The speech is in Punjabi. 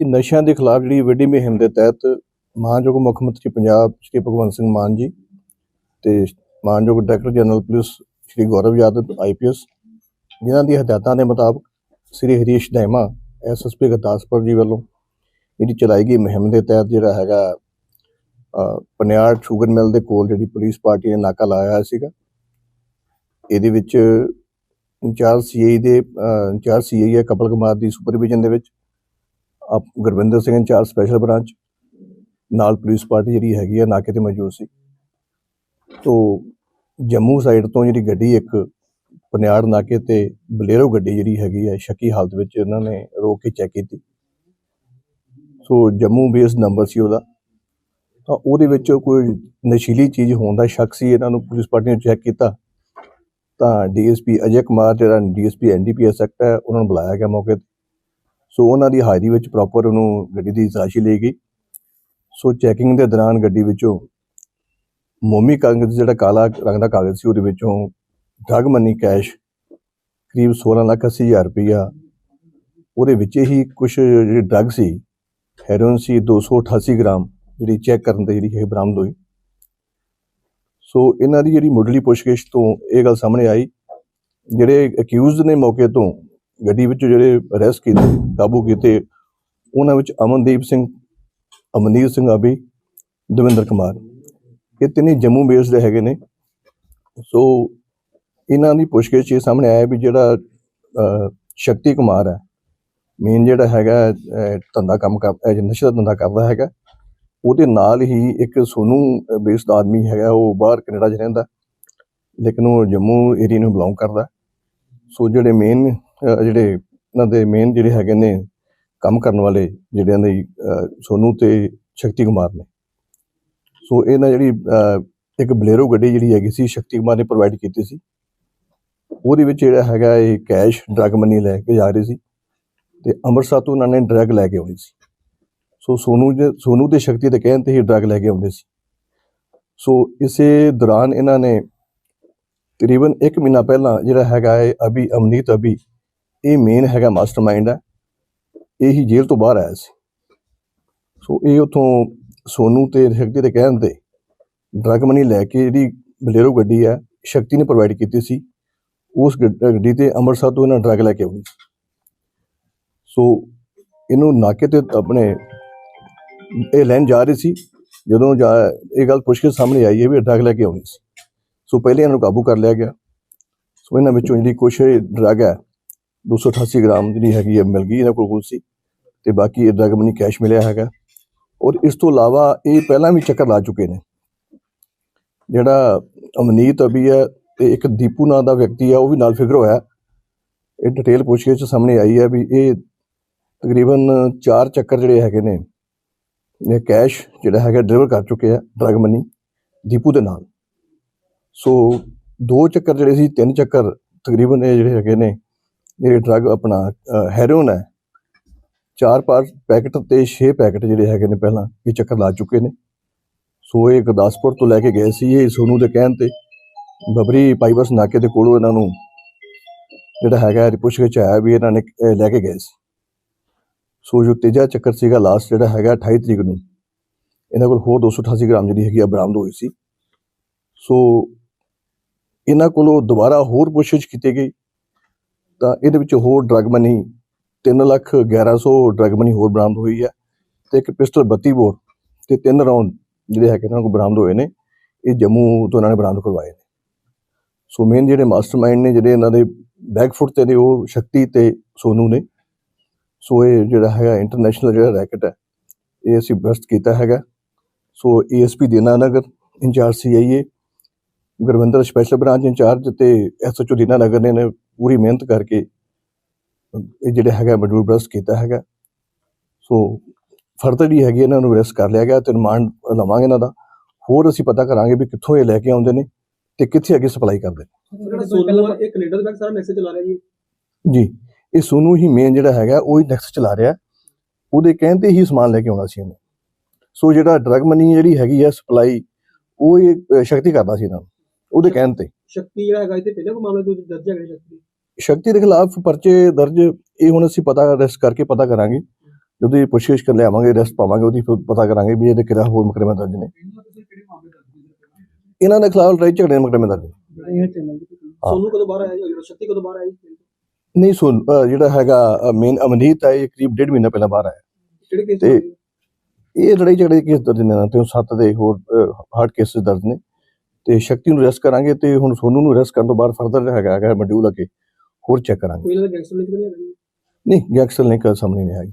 ਕਿ ਨਸ਼ਿਆਂ ਦੇ ਖਿਲਾਫ ਜਿਹੜੀ ਵੱਡੀ ਮੁਹਿੰਮ ਦੇ ਤਹਿਤ ਮਾਨਯੋਗ ਮੁੱਖ ਮੰਤਰੀ ਪੰਜਾਬ ਸ਼੍ਰੀ ਭਗਵੰਤ ਸਿੰਘ ਮਾਨ ਜੀ ਤੇ ਮਾਨਯੋਗ director general police Shri Gaurav Yadav IPS ਜਿਨ੍ਹਾਂ ਦੀ ਹਦਾਇਤਾਂ ਦੇ ਮੁਤਾਬਕ ਸ਼੍ਰੀ ਹਰੀਸ਼ ਦੈਮਾ ਐਸਐਸਪੀ ਗੁਰਦਾਸਪੁਰ ਜੀ ਵੱਲੋਂ ਜਿਹੜੀ ਚਲਾਈ ਗਈ ਮੁਹਿੰਮ ਦੇ ਤਹਿਤ ਜਿਹੜਾ ਹੈਗਾ ਅ, ਪਨਿਆੜ ਸ਼ੂਗਰ ਮਿਲ ਦੇ ਕੋਲ ਜਿਹੜੀ ਪੁਲਿਸ ਪਾਰਟੀ ਨੇ ਨਾਕਾ ਲਾਇਆ ਹੋਇਆ ਸੀਗਾ। ਇਹਦੇ ਵਿੱਚ ਇੰਚਾਰਜ ਸੀਆਈ ਦੇ ਅ, ਇੰਚਾਰਜ ਸੀਆਈ ਹੈ ਕਪਲ ਕੁਮਾਰ ਦੀ ਸੁਪਰਵਿਜ਼ਨ ਦੇ ਵਿੱਚ। ਆਪ Gurvinder Singh in charge special branch ਨਾਲ ਪੁਲਿਸ ਪਾਰਟੀ ਜਿਹੜੀ ਹੈਗੀ ਆ, ਨਾਕੇ ਤੇ ਮੌਜੂਦ ਸੀ। ਤੋ ਜੰਮੂ ਸਾਈਡ ਤੋਂ ਜਿਹੜੀ ਗੱਡੀ ਇੱਕ ਪਨਿਆੜ ਨਾਕੇ ਤੇ ਬਲੇਰੋ ਗੱਡੀ ਜਿਹੜੀ ਹੈਗੀ ਹੈ ਸ਼ੱਕੀ ਹਾਲਤ ਵਿੱਚ ਇਹਨਾਂ ਨੇ ਰੋਕ ਕੇ ਚੈੱਕ ਕੀਤੀ। ਸੋ ਜੰਮੂ ਬੇਸ ਨੰਬਰ ਸੀ ਉਹਦਾ। ਤਾਂ ਉਹਦੇ ਵਿੱਚ ਕੋਈ ਨਸ਼ੀਲੀ ਚੀਜ਼ ਹੋਣ ਦਾ ਸ਼ੱਕ ਸੀ, ਇਹਨਾਂ ਨੂੰ ਪੁਲਿਸ ਪਾਰਟੀ ਨੇ ਚੈੱਕ ਕੀਤਾ। ਤਾਂ ਡੀਐਸਪੀ ਅਜੇ ਕੁਮਾਰ, ਜਿਹੜਾ ਡੀਐਸਪੀ ਐਨਡੀਪੀਐਸ ਐਕਟ ਹੈ, ਉਹਨਾਂ ਨੂੰ ਬੁਲਾਇਆ ਗਿਆ ਮੌਕੇ ਤੇ। ਸੋ ਉਹਨਾਂ ਦੀ ਹਾਜ਼ਰੀ ਵਿੱਚ ਪ੍ਰੋਪਰ ਉਹਨੂੰ ਗੱਡੀ ਦੀ ਤਲਾਸ਼ੀ ਲਈ ਗਈ। ਸੋ ਚੈਕਿੰਗ ਦੇ ਦੌਰਾਨ ਗੱਡੀ ਵਿੱਚੋਂ ਮੋਮੀ ਕਾਗਜ਼ ਜਿਹੜਾ ਕਾਲਾ ਰੰਗ ਦਾ ਕਾਗਜ਼ ਸੀ, ਉਹਦੇ ਵਿੱਚੋਂ ਡਰਗ ਮਨੀ ਕੈਸ਼ ਕਰੀਬ 16 ਲੱਖ 80 ਹਜ਼ਾਰ ਰੁਪਈਆ, ਉਹਦੇ ਵਿੱਚ ਹੀ ਕੁਝ ਜਿਹੜੀ ਡਰਗ ਸੀ ਹੈਰੋਇਨ ਸੀ 288 ਗ੍ਰਾਮ ਜਿਹੜੀ ਚੈੱਕ ਕਰਨ ਤੇ ਜਿਹੜੀ ਇਹ ਬਰਾਮਦ ਹੋਈ। ਸੋ ਇਹਨਾਂ ਦੀ ਜਿਹੜੀ ਮੁੱਢਲੀ ਪੁੱਛਗਿੱਛ ਤੋਂ ਇਹ ਗੱਲ ਸਾਹਮਣੇ ਆਈ, ਜਿਹੜੇ ਅਕਿਊਜ਼ਡ ਨੇ ਮੌਕੇ ਤੋਂ ਗੱਡੀ ਵਿੱਚ ਜਿਹੜੇ ਅਰੈਸਟ ਕੀਤੇ, ਕਾਬੂ ਕੀਤੇ, ਉਹਨਾਂ ਵਿੱਚ ਅਮਨਦੀਪ ਸਿੰਘ ਅਮਨੀਤ ਸਿੰਘ ਆਬੀ, ਦਵਿੰਦਰ ਕੁਮਾਰ। ਇਹ ਤਿੰਨੇ ਜੰਮੂ ਬੇਸ ਦੇ ਹੈਗੇ ਨੇ। ਸੋ ਇਹਨਾਂ ਦੀ ਪੁੱਛਗਿੱਛ ਇਹ ਸਾਹਮਣੇ ਆਇਆ ਵੀ ਜਿਹੜਾ ਸ਼ਕਤੀ ਕੁਮਾਰ ਹੈ ਮੇਨ ਜਿਹੜਾ ਹੈਗਾ ਧੰਦਾ ਕੰਮ ਕਰ ਨਸ਼ੇ ਦਾ ਧੰਦਾ ਕਰਦਾ ਹੈਗਾ, ਉਹਦੇ ਨਾਲ ਹੀ ਇੱਕ ਸੋਨੂ ਬੇਸ ਦਾ ਆਦਮੀ ਹੈਗਾ, ਉਹ ਬਾਹਰ ਕੈਨੇਡਾ 'ਚ ਰਹਿੰਦਾ, ਲੇਕਿਨ ਉਹ ਜੰਮੂ ਏਰੀਆ ਨੂੰ ਬਿਲੋਂਗ ਕਰਦਾ। ਸੋ ਜਿਹੜੇ ਮੇਨ ਜਿਹੜੇ ਇਹਨਾਂ ਦੇ ਮੇਨ ਜਿਹੜੇ ਹੈਗੇ ਨੇ ਕੰਮ ਕਰਨ ਵਾਲੇ ਜਿਹੜਿਆਂ ਦੇ ਸੋਨੂ ਤੇ ਸ਼ਕਤੀ ਕੁਮਾਰ ਨੇ। ਸੋ ਇਹਨਾਂ ਜਿਹੜੀ ਇੱਕ ਬਲੇਰੋ ਗੱਡੀ ਜਿਹੜੀ ਹੈਗੀ ਸੀ, ਸ਼ਕਤੀ ਕੁਮਾਰ ਨੇ ਪ੍ਰੋਵਾਈਡ ਕੀਤੀ ਸੀ। ਉਹਦੇ ਵਿੱਚ ਜਿਹੜਾ ਹੈਗਾ ਇਹ ਕੈਸ਼ ਡਰਗ ਮਨੀ ਲੈ ਕੇ ਜਾ ਰਹੀ ਸੀ ਤੇ ਅੰਮ੍ਰਿਤਸਰ ਤੋਂ ਉਹਨਾਂ ਨੇ ਡਰਗ ਲੈ ਕੇ ਆਉਣੀ ਸੀ। ਸੋ ਸੋਨੂ ਦੇ, ਸੋਨੂ ਤੇ ਸ਼ਕਤੀ ਦੇ ਕਹਿਣ ਤੇ ਹੀ ਡਰਗ ਲੈ ਕੇ ਆਉਂਦੇ ਸੀ। ਸੋ ਇਸੇ ਦੌਰਾਨ ਇਹਨਾਂ ਨੇ ਤਕਰੀਬਨ 1 ਮਹੀਨਾ ਪਹਿਲਾਂ ਜਿਹੜਾ ਹੈਗਾ ਹੈ ਅਭੀ, ਅਮਨੀਤ ਅਭੀ ਇਹ ਮੇਨ ਹੈਗਾ ਮਾਸਟਰਮਾਈਂਡ ਹੈ। ਇਹ ਹੀ ਜੇਲ੍ਹ ਤੋਂ ਬਾਹਰ ਆਇਆ ਸੀ। ਸੋ ਇਹ ਉਥੋਂ ਸੋਨੂ ਤੇ ਸ਼ਕਤੀ ਦੇ ਕਹਿਣ ਤੇ ਡਰਗ ਮਨੀ ਲੈ ਕੇ ਜਿਹੜੀ ਬਲੇਰੋ ਗੱਡੀ ਹੈ, ਸ਼ਕਤੀ ਨੇ ਪ੍ਰੋਵਾਈਡ ਕੀਤੀ ਸੀ। ਉਸ ਗੱਡੀ ਤੇ ਅੰਮ੍ਰਿਤਸਰ ਤੋਂ ਇਹਨਾਂ ਡਰਗ ਲੈ ਕੇ ਆਉਣੀ ਸੀ। ਸੋ ਇਹਨੂੰ ਨਾਕੇ ਤੇ ਆਪਣੇ ਇਹ ਲੈਣ ਜਾ ਰਹੀ ਸੀ। ਜਦੋਂ ਜਾ- ਇਹ ਗੱਲ ਪੁੱਛ ਕੇ ਸਾਹਮਣੇ ਆਈ ਹੈ ਵੀ ਡਰਗ ਲੈ ਕੇ ਆਉਣੀ ਸੀ। ਸੋ ਪਹਿਲੇ ਇਹਨਾਂ ਨੂੰ ਕਾਬੂ ਕਰ ਲਿਆ ਗਿਆ। ਸੋ ਇਹਨਾਂ ਵਿੱਚੋਂ ਜਿਹੜੀ ਕੁਛ ਡਰਗ ਹੈ 288 ਗ੍ਰਾਮ ਜਿਹੜੀ ਹੈਗੀ ਹੈ ਮਿਲ ਗਈ ਇਹਨਾਂ ਕੋਲ ਕੁਝ ਸੀ ਤੇ ਬਾਕੀ ਇਹ ਡਰਗ ਮਨੀ ਕੈਸ਼ ਮਿਲਿਆ ਹੈਗਾ। ਔਰ ਇਸ ਤੋਂ ਇਲਾਵਾ ਇਹ ਪਹਿਲਾਂ ਵੀ ਚੱਕਰ ਲਾ ਚੁੱਕੇ ਨੇ। ਜਿਹੜਾ ਅਮਨੀਤ ਅਭੀ ਹੈ ਤੇ ਇੱਕ ਦੀਪੂ ਨਾਂ ਦਾ ਵਿਅਕਤੀ ਹੈ, ਉਹ ਵੀ ਨਾਲ ਫਿਗਰ ਹੋਇਆ। ਇਹ ਡਿਟੇਲ ਪੁੱਛਗਿੱਛ 'ਚ ਸਾਹਮਣੇ ਆਈ ਹੈ ਵੀ ਇਹ ਤਕਰੀਬਨ 4 ਚੱਕਰ ਜਿਹੜੇ ਹੈਗੇ ਨੇ, ਇਹ ਕੈਸ਼ ਜਿਹੜਾ ਹੈਗਾ ਡਿਲੀਵਰ ਕਰ ਚੁੱਕੇ ਆ ਡਰਗ ਮਨੀ ਦੀਪੂ ਦੇ ਨਾਲ। ਸੋ ਦੋ ਚੱਕਰ ਜਿਹੜੇ ਸੀ, ਤਿੰਨ ਚੱਕਰ ਤਕਰੀਬਨ ਇਹ ਜਿਹੜੇ ਹੈਗੇ ਨੇ ਜਿਹੜੇ ਡਰਗ ਆਪਣਾ ਹੈਰੋਨ ਹੈ, ਚਾਰ ਪਾਰ ਪੈਕਟ ਤੇ 6 ਪੈਕਟ ਜਿਹੜੇ ਹੈਗੇ ਨੇ ਪਹਿਲਾਂ, ਇਹ ਚੱਕਰ ਲਾ ਚੁੱਕੇ ਨੇ। ਸੋ ਇਹ ਗੁਰਦਾਸਪੁਰ ਤੋਂ ਲੈ ਕੇ ਗਏ ਸੀ ਇਹ ਸੋਨੂ ਦੇ ਕਹਿਣ ਤੇ। ਬਬਰੀ ਪਾਈਬਸ ਨਾਕੇ ਦੇ ਕੋਲੋਂ ਇਹਨਾਂ ਨੂੰ ਜਿਹੜਾ ਹੈਗਾ ਪੁੱਛ ਕੇ ਆਇਆ ਵੀ ਇਹਨਾਂ ਨੇ ਲੈ ਕੇ ਗਏ ਸੀ। ਸੋ ਜੋ ਤੀਜਾ ਚੱਕਰ ਸੀਗਾ ਲਾਸਟ ਜਿਹੜਾ ਹੈਗਾ 28 ਤਰੀਕ ਨੂੰ, ਇਹਨਾਂ ਕੋਲ ਹੋਰ 288 ਗ੍ਰਾਮ ਜਿਹੜੀ ਹੈਗੀ ਆ ਬਰਾਮਦ ਹੋਈ ਸੀ। ਸੋ ਇਹਨਾਂ ਕੋਲੋਂ ਦੁਬਾਰਾ ਹੋਰ ਪੁੱਛਗਿੱਛ ਕੀਤੀ ਗਈ। ਤਾਂ ਇਹਦੇ ਵਿੱਚ ਹੋਰ drug money 3 lakh 1100 drug money ਹੋਰ ਬਰਾਮਦ ਹੋਈ ਹੈ ਤੇ ਇੱਕ ਪਿਸਟਲ 32 ਬੋਰ ਤੇ ਤਿੰਨ ਰਾਉਂਡ ਜਿਹੜੇ ਹੈਗੇ ਇਹਨਾਂ ਕੋਲ ਬਰਾਮਦ ਹੋਏ ਨੇ, ਇਹ ਜੰਮੂ ਤੋਂ ਇਹਨਾਂ ਨੇ ਬਰਾਮਦ ਕਰਵਾਏ ਨੇ। ਸੋ ਮੇਨ ਜਿਹੜੇ ਮਾਸਟਰਮਾਈਂਡ ਨੇ, ਜਿਹੜੇ ਇਹਨਾਂ ਦੇ ਬੈਕਫੁੱਟ ਤੇ ਨੇ, ਉਹ ਸ਼ਕਤੀ ਤੇ ਸੋਨੂ ਨੇ। ਸੋ ਇਹ ਜਿਹੜਾ ਹੈਗਾ ਇੰਟਰਨੈਸ਼ਨਲ ਜਿਹੜਾ ਰੈਕਟ ਹੈ, ਇਹ ਅਸੀਂ ਬਰਸਟ ਕੀਤਾ ਹੈਗਾ। So ASP Dinanagar in charge CIA Gurvinder special branch in charge ਤੇ ਐਸਐਚਓ ਦੀਨਾਨਗਰ ਨੇ ਨੇ ਪੂਰੀ ਮਿਹਨਤ ਕਰਕੇ ਇਹ ਜਿਹੜੇ ਹੈਗਾ ਮਡੂਲ ਬਸਟ ਕੀਤਾ ਹੈਗਾ। ਸੋ ਫਰਦਰ ਵੀ ਹੈਗੀ ਇਹਨਾਂ ਨੂੰ ਅਰੈਸਟ ਕਰ ਲਿਆ ਗਿਆ ਤੇ ਰਿਮਾਂਡ ਲਵਾਂਗੇ ਇਹਨਾਂ ਦਾ। ਹੋਰ ਅਸੀਂ ਪਤਾ ਕਰਾਂਗੇ ਵੀ ਕਿੱਥੋਂ ਇਹ ਲੈ ਕੇ ਆਉਂਦੇ ਨੇ ਤੇ ਕਿੱਥੇ ਅੱਗੇ ਸਪਲਾਈ ਕਰਦੇ ਨੇ। ਜਿਹੜਾ ਸੋਨੂ ਆ ਇਹ ਕੈਨੇਡਾ ਦੇ ਬੈਕ ਸਾਰਾ ਮੈਸੇਜ ਚਲਾ ਰਿਹਾ ਜੀ। ਜੀ ਇਹ ਸੋਨੂ ਹੀ ਮੇਨ ਜਿਹੜਾ ਹੈਗਾ ਉਹ ਹੀ ਨੈਕਸਟ ਚਲਾ ਰਿਹਾ। ਉਹਦੇ ਕਹਿਣ ਤੇ ਹੀ ਸਮਾਨ ਲੈ ਕੇ ਆਉਣਾ ਸੀ ਇਹਨੇ। ਸੋ ਜਿਹੜਾ ਡਰਗ ਮਨੀ ਜਿਹੜੀ ਹੈਗੀ ਆ ਸਪਲਾਈ ਉਹ ਇਹ ਸ਼ਕਤੀ ਕਰਦਾ ਸੀ ਇਹਨਾਂ ਨੂੰ ਉਹਦੇ ਕਹਿਣ ਤੇ। ਸ਼ਕਤੀ ਜਿਹੜਾ ਹੈਗਾ ਇੱਥੇ ਪਹਿਲਾਂ ਕੋ ਮਾਮਲੇ ਦੂਜੇ ਦਰਜ ਹੈਗੇ ਸ਼ਕਤੀ? ਸ਼ਕਤੀ ਦੇ ਖਿਲਾਫ ਪਰਚੇ ਦਰਜ ਇਹ ਹੁਣ ਅਸੀਂ ਪਤਾ ਅਰੈਸਟ ਕਰਕੇ ਪਤਾ ਕਰਾਂਗੇ। ਜਦੋਂ ਇਹ ਪੁੱਛਗਿੱਛ ਕਰ ਲਿਆਵਾਂਗੇ ਅਰੈਸਟ ਪਾਵਾਂਗੇ ਉਹਦੀ ਫਿਰ ਪਤਾ ਕਰਾਂਗੇ ਵੀ ਇਹਦੇ ਕਿਹੜਾ ਹੋਰ ਮੁਕੱਦਮੇ ਦਰਜ ਨੇ। ਇਹਨਾਂ ਦੇ ਖਿਲਾਫ ਲੜਾਈ ਝਗੜੇ ਦੇ ਮੁਕੱਦਮੇ ਦਰਜ ਸੋਨੂੰ ਕਦੋਂ ਬਾਹਰ ਆਇਆ ਜੀ ਸ਼ਕਤੀ ਕਦੋਂ ਬਾਹਰ ਜੀ? ਨਹੀਂ ਸੁਣ ਜਿਹੜਾ ਹੈਗਾ ਮੇਨ ਅਮਨੀਤ ਹੈ ਇਹ ਕਰੀਬ ਡੇਢ ਮਹੀਨਾ ਪਹਿਲਾਂ ਬਾਹਰ ਆਇਆ। ਕੇਸ ਤੇ- ਇਹ ਲੜਾਈ ਝਗੜੇ ਕੇਸ ਦਰਜ ਨੇ ਤੇ ਉਹ ਸੱਤ ਦੇ ਹੋਰ ਹਾਰਡ ਕੇਸਿਸ ਦਰਜ ਨੇ। ਤੇ ਸ਼ਕਤੀ ਨੂੰ ਅਰੈਸਟ ਕਰਾਂਗੇ ਤੇ ਹੁਣ ਸੋਨੂ ਨੂੰ ਅਰੈਸਟ ਕਰਨ ਤੋਂ ਬਾਅਦ ਫਰਦਰ ਹੈਗਾ ਹੈਗਾ ਮੋਡਿਊਲ ਅੱਗੇ। ਹੋਰ ਚੈੱਕ ਕਰਾਂਗੇ। ਕੋਈ ਦਾ ਗੈਂਗਸਟਰ ਲਿੰਕ ਨਹੀਂ ਨਹੀਂ ਗੈਂਗਸਟਰ ਲਿੰਕ ਸਾਹਮਣੇ ਨਹੀਂ ਆਇਆ